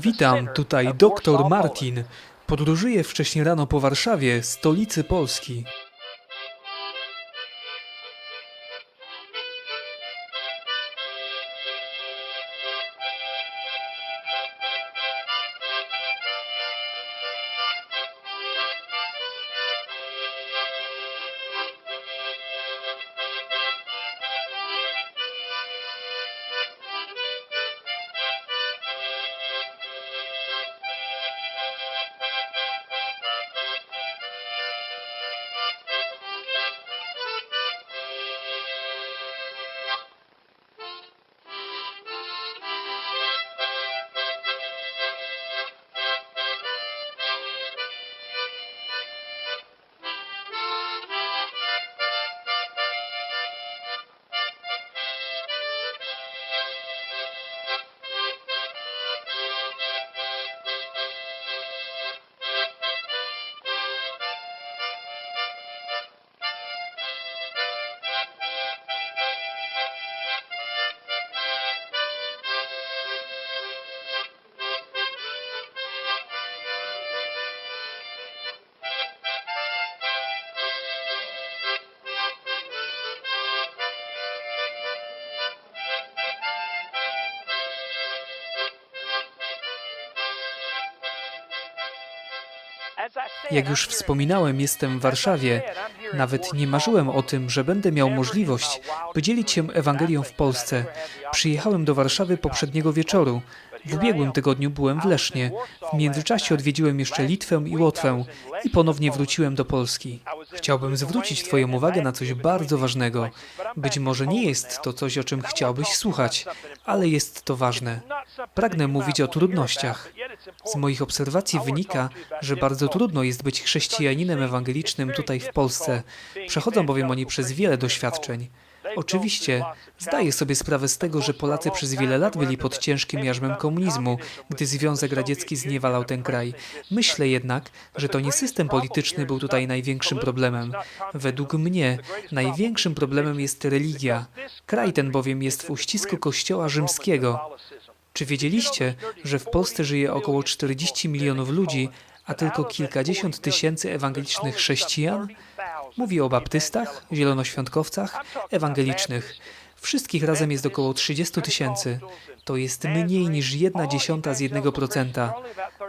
Witam, tutaj doktor Martin. Podróżuję wcześniej rano po Warszawie, stolicy Polski. Jak już wspominałem, jestem w Warszawie. Nawet nie marzyłem o tym, że będę miał możliwość podzielić się Ewangelią w Polsce. Przyjechałem do Warszawy poprzedniego wieczoru. W ubiegłym tygodniu byłem w Lesznie. W międzyczasie odwiedziłem jeszcze Litwę i Łotwę i ponownie wróciłem do Polski. Chciałbym zwrócić Twoją uwagę na coś bardzo ważnego. Być może nie jest to coś, o czym chciałbyś słuchać, ale jest to ważne. Pragnę mówić o trudnościach. Z moich obserwacji wynika, że bardzo trudno jest być chrześcijaninem ewangelicznym tutaj w Polsce. Przechodzą bowiem oni przez wiele doświadczeń. Oczywiście, zdaję sobie sprawę z tego, że Polacy przez wiele lat byli pod ciężkim jarzmem komunizmu, gdy Związek Radziecki zniewalał ten kraj. Myślę jednak, że to nie system polityczny był tutaj największym problemem. Według mnie największym problemem jest religia. Kraj ten bowiem jest w uścisku Kościoła rzymskiego. Czy wiedzieliście, że w Polsce żyje około 40 milionów ludzi, a tylko kilkadziesiąt tysięcy ewangelicznych chrześcijan? Mówię o baptystach, zielonoświątkowcach, ewangelicznych. Wszystkich razem jest około 30 tysięcy. To jest mniej niż jedna dziesiąta z jednego procenta.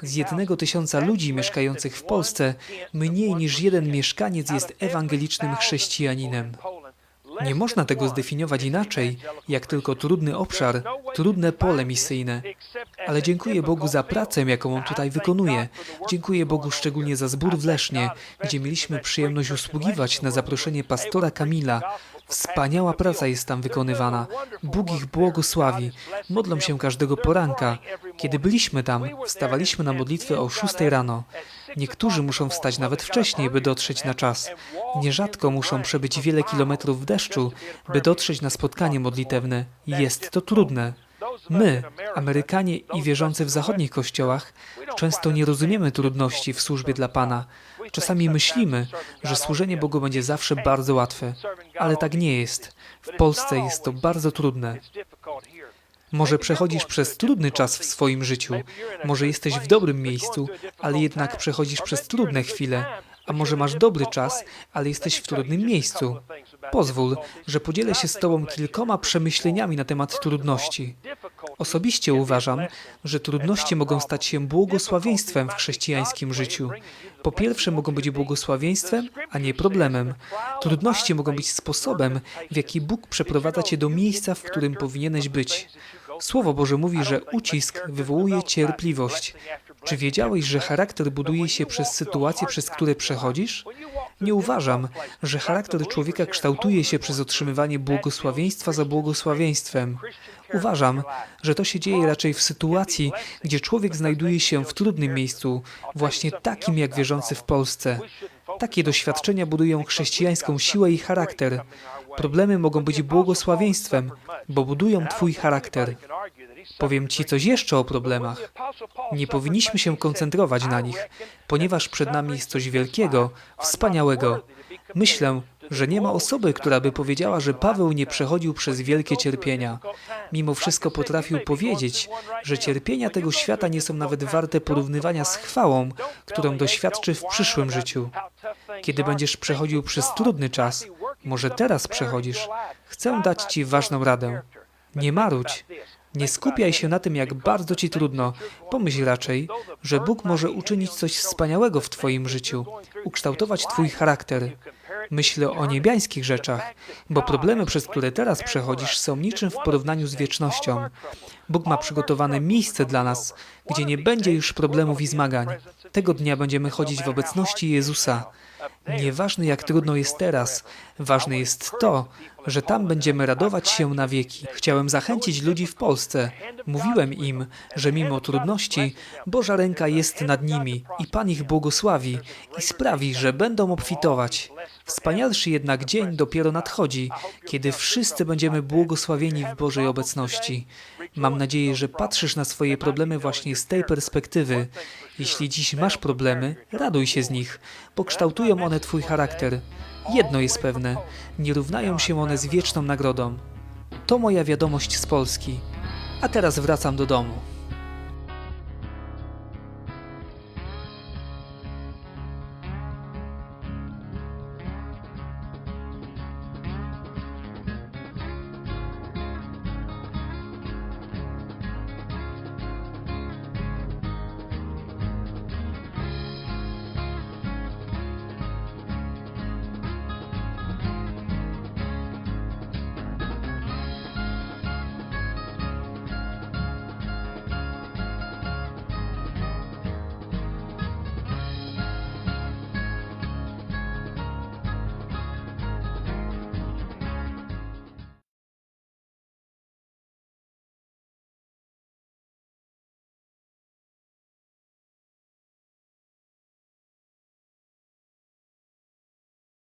Z jednego tysiąca ludzi mieszkających w Polsce, mniej niż jeden mieszkaniec jest ewangelicznym chrześcijaninem. Nie można tego zdefiniować inaczej, jak tylko trudny obszar, trudne pole misyjne. Ale dziękuję Bogu za pracę, jaką on tutaj wykonuje. Dziękuję Bogu szczególnie za zbór w Lesznie, gdzie mieliśmy przyjemność usługiwać na zaproszenie pastora Kamila. Wspaniała praca jest tam wykonywana. Bóg ich błogosławi. Modlą się każdego poranka. Kiedy byliśmy tam, wstawaliśmy na modlitwę o 6 rano. Niektórzy muszą wstać nawet wcześniej, by dotrzeć na czas. Nierzadko muszą przebyć wiele kilometrów w deszczu, by dotrzeć na spotkanie modlitewne. Jest to trudne. My, Amerykanie i wierzący w zachodnich kościołach, często nie rozumiemy trudności w służbie dla Pana. Czasami myślimy, że służenie Bogu będzie zawsze bardzo łatwe, ale tak nie jest. W Polsce jest to bardzo trudne. Może przechodzisz przez trudny czas w swoim życiu, może jesteś w dobrym miejscu, ale jednak przechodzisz przez trudne chwile, a może masz dobry czas, ale jesteś w trudnym miejscu. Pozwól, że podzielę się z Tobą kilkoma przemyśleniami na temat trudności. Osobiście uważam, że trudności mogą stać się błogosławieństwem w chrześcijańskim życiu. Po pierwsze, mogą być błogosławieństwem, a nie problemem. Trudności mogą być sposobem, w jaki Bóg przeprowadza cię do miejsca, w którym powinieneś być. Słowo Boże mówi, że ucisk wywołuje cierpliwość. Czy wiedziałeś, że charakter buduje się przez sytuacje, przez które przechodzisz? Nie uważam, że charakter człowieka kształtuje się przez otrzymywanie błogosławieństwa za błogosławieństwem. Uważam, że to się dzieje raczej w sytuacji, gdzie człowiek znajduje się w trudnym miejscu, właśnie takim jak wierzący w Polsce. Takie doświadczenia budują chrześcijańską siłę i charakter. Problemy mogą być błogosławieństwem, bo budują Twój charakter. Powiem Ci coś jeszcze o problemach. Nie powinniśmy się koncentrować na nich, ponieważ przed nami jest coś wielkiego, wspaniałego. Myślę, że nie ma osoby, która by powiedziała, że Paweł nie przechodził przez wielkie cierpienia. Mimo wszystko potrafił powiedzieć, że cierpienia tego świata nie są nawet warte porównywania z chwałą, którą doświadczy w przyszłym życiu. Kiedy będziesz przechodził przez trudny czas, może teraz przechodzisz, chcę dać Ci ważną radę. Nie marudź. Nie skupiaj się na tym, jak bardzo ci trudno. Pomyśl raczej, że Bóg może uczynić coś wspaniałego w Twoim życiu, ukształtować Twój charakter. Myślę o niebiańskich rzeczach, bo problemy, przez które teraz przechodzisz, są niczym w porównaniu z wiecznością. Bóg ma przygotowane miejsce dla nas, gdzie nie będzie już problemów i zmagań. Tego dnia będziemy chodzić w obecności Jezusa. Nieważne jak trudno jest teraz, ważne jest to, że tam będziemy radować się na wieki. Chciałem zachęcić ludzi w Polsce. Mówiłem im, że mimo trudności Boża ręka jest nad nimi i Pan ich błogosławi i sprawi, że będą obfitować. Wspanialszy jednak dzień dopiero nadchodzi, kiedy wszyscy będziemy błogosławieni w Bożej obecności. Mam nadzieję, że patrzysz na swoje problemy właśnie z tej perspektywy. Jeśli dziś masz problemy, raduj się z nich, bo kształtują one Twój charakter. Jedno jest pewne, nie równają się one z wieczną nagrodą. To moja wiadomość z Polski. A teraz wracam do domu.